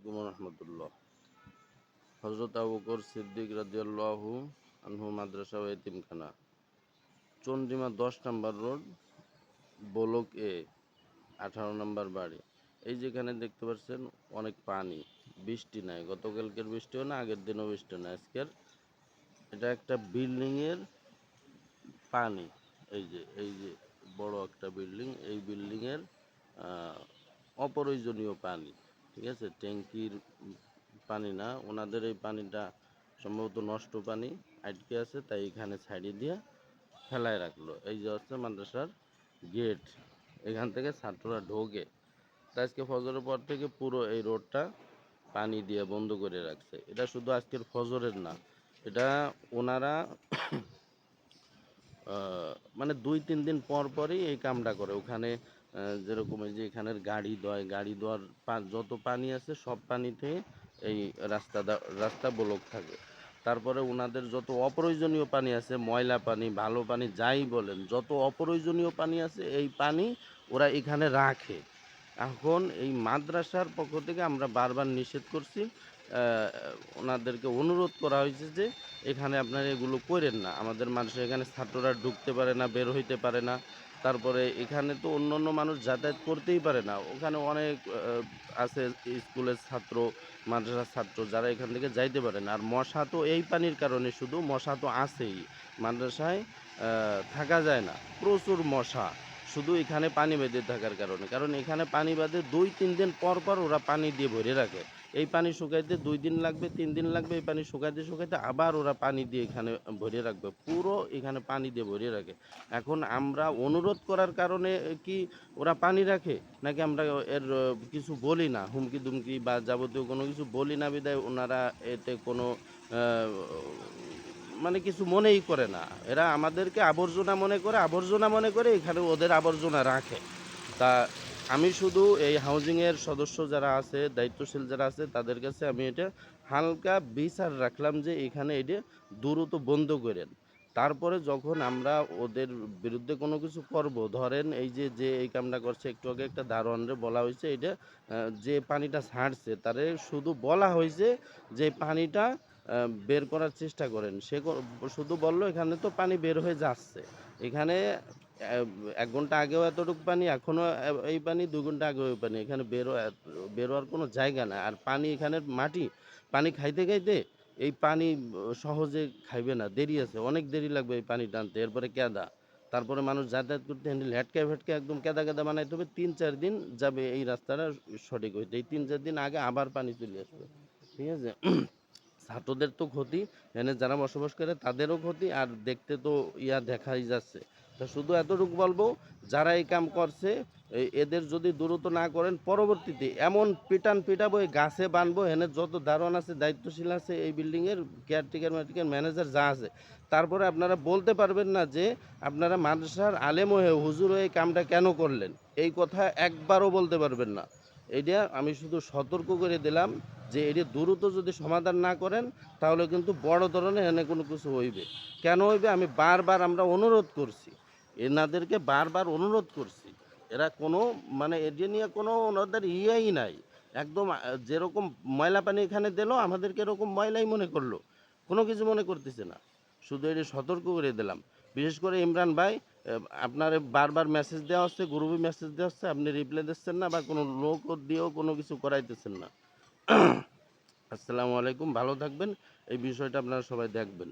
আলাইকুম রহমতুল্লাহ। হজরত আবুকর সিদ্দিক রাজিয়াল্লাহু আনহু মাদ্রাসা ও এতিমখানা। চন্দ্রিমা দশ নম্বর রোড, বলক এ, আঠারো নম্বর বাড়ি। এই যেখানে দেখতে পাচ্ছেন অনেক পানি, বৃষ্টি নাই। গতকালকের বৃষ্টিও না, আগের দিনও বৃষ্টি না আজকের এটা একটা বিল্ডিংয়ের পানি। এই যে এই যে বড় একটা বিল্ডিং এই বিল্ডিংয়ের অপ্রয়োজনীয় পানি। ঠিক আছে? ট্যাঙ্কির পানি না, ওনাদের এই পানিটা সম্ভবত নষ্ট পানি, আটকে আছে, তাই এখানে ছাড়িয়ে দিয়ে ফেলায় রাখল। এই যে হচ্ছে মাদ্রাসার গেট, এখান থেকে ছাত্ররা ঢোকে। তা আজকে ফজরের পর থেকে পুরো এই রোডটা পানি দিয়ে বন্ধ করে রাখছে। এটা শুধু আজকের ফজরের না, এটা ওনারা মানে দুই তিন দিন পর পরই এই কামটা করে। ওখানে যেরকম এই যে এখানের গাড়ি দয়, গাড়ি দেওয়ার যত পানি আছে, সব পানিতে এই রাস্তা রাস্তা ব্লক থাকে। তারপরে ওনাদের যত অপ্রয়োজনীয় পানি আছে, ময়লা পানি, ভালো পানি, যাই বলেন, যত অপ্রয়োজনীয় পানি আছে, এই পানি ওরা এখানে রাখে। এখন এই মাদ্রাসার পক্ষ থেকে আমরা বারবার নিষেধ করছি ওনাদেরকে অনুরোধ করা হয়েছে যে এখানে আপনারা এগুলো করেন না। আমাদের মানুষ এখানে ছাত্ররা ঢুকতে পারে না, বের হইতে পারে না। তারপরে এখানে তো অন্য অন্য মানুষ যাতায়াত করতেই পারে না। ওখানে অনেক আছে স্কুলের ছাত্র, মাদ্রাসার ছাত্র যারা এখান থেকে যাইতে পারে না। আর মশা তো এই পানির কারণে শুধু মশা তো আছেই। মাদ্রাসায় থাকা যায় না। প্রচুর মশা। শুধু এখানে পানি বেঁধে থাকার কারণে। কারণ এখানে পানি বাঁধে দুই, তিন দিন পর পর ওরা পানি দিয়ে ভরে রাখে। এই পানি শুকাইতে দুই দিন লাগবে, তিন দিন লাগবে, এই পানি শুকাইতে শুকাইতে আবার ওরা পানি দিয়ে এখানে ভরে রাখবে। পুরো এখানে পানি দিয়ে ভরে রাখে। এখন আমরা অনুরোধ করার কারণে কি ওরা পানি রাখে? নাকি আমরা এর কিছু বলি না? হুমকি দুমকি বা যাবতীয় কোনো কিছু বলি না বিদায় ওনারা এতে কোনো মানে কিছু মনেই করে না। এরা আমাদেরকে আবর্জনা মনে করে, আবর্জনা মনে করে এখানে ওদের আবর্জনা রাখে। তা আমি শুধু এই হাউজিংয়ের সদস্য যারা আছে, দায়িত্বশীল যারা আছে, তাদের কাছে আমি এটা হালকা বিচার রাখলাম যে এখানে এটা দ্রুত বন্ধ করেন। তারপরে যখন আমরা ওদের বিরুদ্ধে কোনো কিছু করব, ধরেন এই যে যে এই কামটা করছে, একটু আগে একটা দারোয়ানরে বলা হয়েছে, এটা যে পানিটা ছাড়ছে, তারে শুধু বলা হয়েছে যে পানিটা বের করার চেষ্টা করেন। সে শুধু বলল, এখানে তো পানি বের হয়ে যাচ্ছে। এখানে এক ঘণ্টা আগেও এতটুকু পানি, এখনও এই পানি দু ঘণ্টা আগেও এই পানি। এখানে বেরো বেরোয়ার কোনো জায়গা না আর পানি এখানের মাটি, পানি খাইতে খাইতে এই পানি সহজে খাইবে না। দেরি আছে, অনেক দেরি লাগবে এই পানি টানতে। এরপরে কেদা। তারপরে মানুষ যাতায়াত করতে হ্যান্ডেল হেটকা ফেটকা একদম কেদা কেদা বানাইতে হবে। তিন চার দিন যাবে এই রাস্তাটা সঠিক হইতে। এই তিন চার দিন আগে আবার পানি চলে আসবে। ঠিক আছে? ছাত্রদের তো ক্ষতি এখানে যারা বসবাস করে তাদেরও ক্ষতি আর দেখতে তো ইয়া দেখাই যাচ্ছে। তা শুধু এতটুকু বলব, যারা এই কাম করছে এদের যদি দ্রুত না করেন, পরবর্তীতে এমন পিটান পিটাবো, এই গাছে বানবো, এখানে যত দারোয়ান আছে, দায়িত্বশীল আছে, এই বিল্ডিংয়ের কেয়ারটেকার ম্যাটিকার ম্যানেজার যা আছে, তারপরে আপনারা বলতে পারবেন না যে আপনারা মাদ্রাসার আলেম হয়ে হুজুর হয়ে কামটা কেন করলেন। এই কথা একবারও বলতে পারবেন না। এইটা আমি শুধু সতর্ক করে দিলাম যে এটি দ্রুত যদি সমাধান না করেন, তাহলে কিন্তু বড় ধরনের এনে কোনো কিছু হইবে। কেন হইবে? আমি বারবার আমরা অনুরোধ করছি। এনাদেরকে বারবার অনুরোধ করছি। এরা কোনো মানে এটা নিয়ে কোনো ওনাদের ইয়েই নাই। একদম যেরকম ময়লা পানি এখানে দিল, আমাদেরকে এরকম ময়লাই মনে করল। কোনো কিছু মনে করতেছে না। শুধু এটি সতর্ক করে দিলাম। বিশেষ করে ইমরান ভাই আপনার বারবার মেসেজ দেওয়া হচ্ছে, গ্রুপে মেসেজ দেওয়া হচ্ছে, আপনি রিপ্লাই দিচ্ছেন না বা কোনো লোক দিয়েও কোনো কিছু করাইতেছেন না। আসসালামু আলাইকুম, ভালো থাকবেন। এই বিষয়টা আপনারা সবাই দেখবেন।